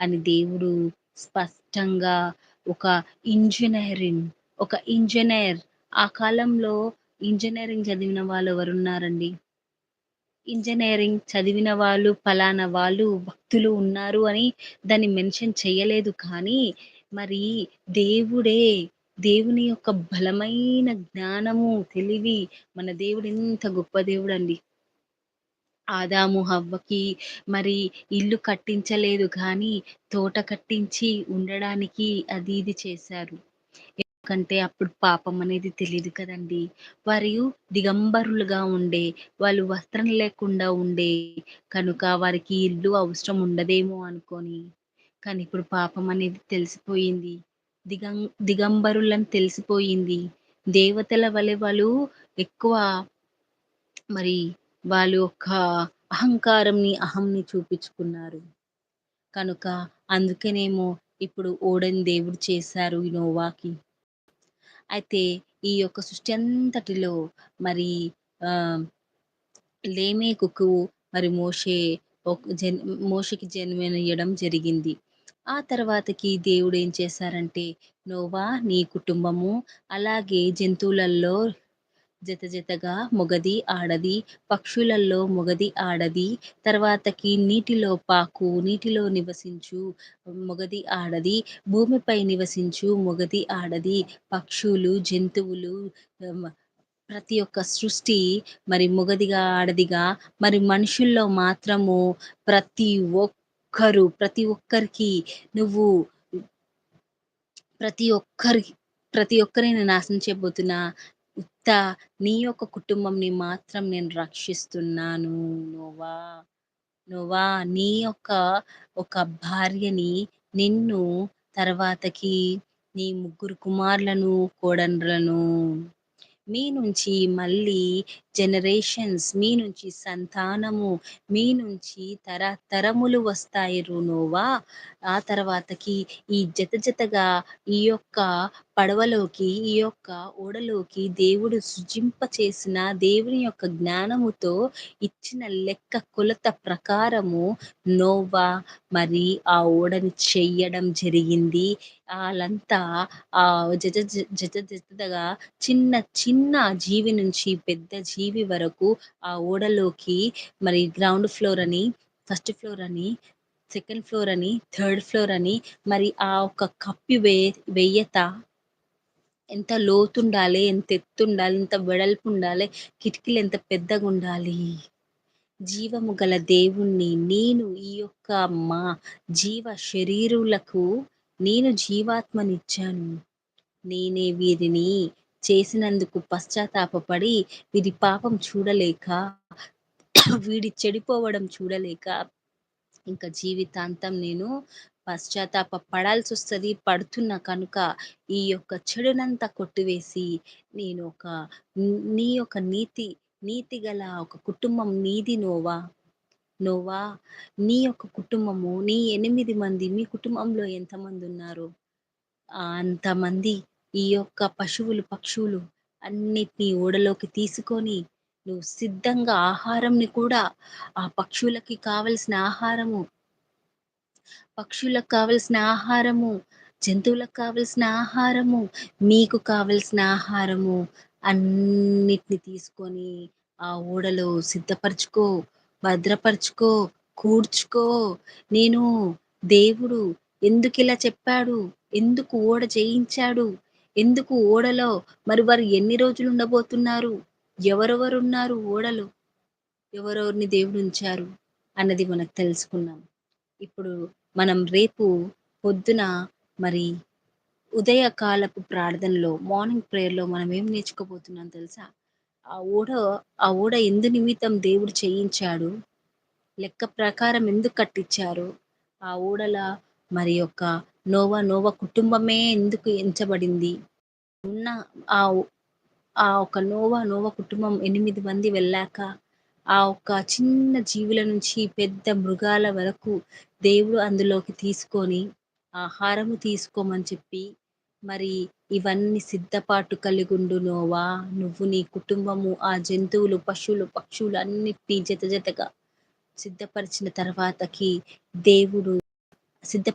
అని దేవుడు స్పష్టంగా ఒక ఇంజనీరింగ్ ఒక ఇంజనీర్. ఆ కాలంలో ఇంజనీరింగ్ చదివిన వాళ్ళు ఎవరున్నారండి? ఇంజనీరింగ్ చదివిన వాళ్ళు ఫలానా వాళ్ళు భక్తులు ఉన్నారు అని దాన్ని మెన్షన్ చేయలేదు కానీ మరి దేవుడే దేవుని యొక్క బలమైన జ్ఞానము తెలివి మన దేవుడు ఎంత గొప్ప దేవుడు అండి. ఆదాము హవ్వకి మరి ఇల్లు కట్టించలేదు కానీ తోట కట్టించి ఉండడానికి అది ఇది చేశారు. ఎందుకంటే అప్పుడు పాపం అనేది తెలియదు కదండి. వారు దిగంబరులుగా ఉండే వాళ్ళు వస్త్రం లేకుండా ఉండే కనుక వారికి ఇల్లు అవసరం ఉండదేమో అనుకొని. కానీ ఇప్పుడు పాపం అనేది తెలిసిపోయింది. దిగం దిగంబరులని తెలిసిపోయింది. దేవతల వలె వాళ్ళు ఎక్కువ మరి వాళ్ళు ఒక అహంకారంని అహంని చూపించుకున్నారు. కనుక అందుకనేమో ఇప్పుడు ఓడని దేవుడు చేశారు ఈ నోవాకి. అయితే ఈ యొక్క సృష్టి అంతటిలో మరి ఆ లేమేకుకు మరి మోషే జన్ మోషకి జన్మనియడం జరిగింది. ఆ తర్వాతకి దేవుడు ఏం చేశారంటే నోవా నీ కుటుంబము అలాగే జంతువులలో జత జతగా మొగది ఆడది పక్షులలో మొగది ఆడది తర్వాతకి నీటిలో పాకు నీటిలో నివసించు మొగది ఆడది భూమిపై నివసించు మొగది ఆడది పక్షులు జంతువులు ప్రతి ఒక్క సృష్టి మరి మొగదిగా ఆడదిగా మరి మనుషుల్లో మాత్రము ప్రతి ఒక్కరు ప్రతి ఒక్కరికి నువ్వు ప్రతి ఒక్కరి ప్రతి ఒక్కరిని నాశనం చేయబోతున్నా ఉత్త నీ యొక్క కుటుంబంని మాత్రం నేను రక్షిస్తున్నాను. నోవా నోవా నీ యొక్క ఒక భార్యని నిన్ను తర్వాతకి నీ ముగ్గురు కుమారులను కోడండ్రలను మీ నుంచి మళ్ళీ జనరేషన్స్ మీ నుంచి సంతానము మీ నుంచి తరతరములు వస్తాయి రునోవా ఆ తర్వాతకి ఈ జత జతగా ఈ యొక్క పడవలోకి ఈ యొక్క ఓడలోకి దేవుడు సృజింప చేసిన దేవుని యొక్క జ్ఞానముతో ఇచ్చిన లెక్క కొలత ప్రకారము నోవా మరి ఆ ఓడని చెయ్యడం జరిగింది. వాళ్ళంతా ఆ జత జత జతగా చిన్న చిన్న జీవి నుంచి పెద్ద జీవి వరకు ఆ ఓడలోకి మరి గ్రౌండ్ ఫ్లోర్ అని ఫస్ట్ ఫ్లోర్ అని సెకండ్ ఫ్లోర్ అని థర్డ్ ఫ్లోర్ అని మరి ఆ ఒక కప్పి వే వెయ్యత ఎంత లోతుండాలి ఎంత ఎత్తుండాలి ఎంత వెడల్పు ఉండాలి కిటికీలు ఎంత పెద్దగా ఉండాలి జీవము గల దేవుణ్ణి నేను ఈ యొక్క మా జీవ శరీరులకు నేను జీవాత్మనిచ్చాను. నేనే వీరిని చేసినందుకు పశ్చాత్తాపడి వీరి పాపం చూడలేక వీడి చెడిపోవడం చూడలేక ఇంకా జీవితాంతం నేను పశ్చాత్తాప పడాల్సి వస్తుంది పడుతున్నా కనుక ఈ యొక్క చెడునంతా కొట్టివేసి నేను ఒక నీ యొక్క నీతి నీతి గల ఒక కుటుంబం నీది నోవా. నోవా నీ యొక్క కుటుంబము నీ ఎనిమిది మంది మీ కుటుంబంలో ఎంతమంది ఉన్నారు అంతమంది ఈ యొక్క పశువులు పక్షులు అన్నిటినీ ఓడలోకి తీసుకొని నువ్వు సిద్ధంగా ఆహారంని కూడా ఆ పక్షులకి కావలసిన ఆహారము పక్షులకు కావలసిన ఆహారము జంతువులకు కావలసిన ఆహారము మీకు కావలసిన ఆహారము అన్నిటిని తీసుకొని ఆ ఓడలో సిద్ధపరచుకో భద్రపరచుకో కూర్చుకో నేను దేవుడు ఎందుకు ఇలా చెప్పాడు? ఎందుకు ఓడ చేయించాడు? ఎందుకు ఓడలో? మరి వారు ఎన్ని రోజులు ఉండబోతున్నారు? ఎవరెవరు ఉన్నారు ఓడలో? ఎవరెవరిని దేవుడు ఉంచారు అన్నది మనకు తెలుసుకున్నాం. ఇప్పుడు మనం రేపు పొద్దున మరి ఉదయకాలపు ప్రార్థనలో మార్నింగ్ ప్రేయర్లో మనం ఏం నేర్చుకోబోతున్నాం తెలుసా? ఆ ఓడ ఆ ఓడ ఎందు నిమిత్తం దేవుడు చేయించాడు? లెక్క ప్రకారం ఎందుకు కట్టించారు? ఆ ఓడల మరి యొక్క నోవా నోవా కుటుంబమే ఎందుకు ఎంచబడింది? ఉన్న ఆ ఆ ఒక నోవా నోవా కుటుంబం ఎనిమిది మంది వెళ్ళాక ఆ ఒక చిన్న జీవుల నుంచి పెద్ద మృగాల వరకు దేవుడు అందులోకి తీసుకొని ఆహారము తీసుకోమని చెప్పి మరి ఇవన్నీ సిద్ధపాటు కలిగుండు నోవా. నువ్వు నీ కుటుంబము ఆ జంతువులు పశువులు పక్షులు అన్నిటినీ జత జతగా సిద్ధపరిచిన తర్వాతకి దేవుడు సిద్ధ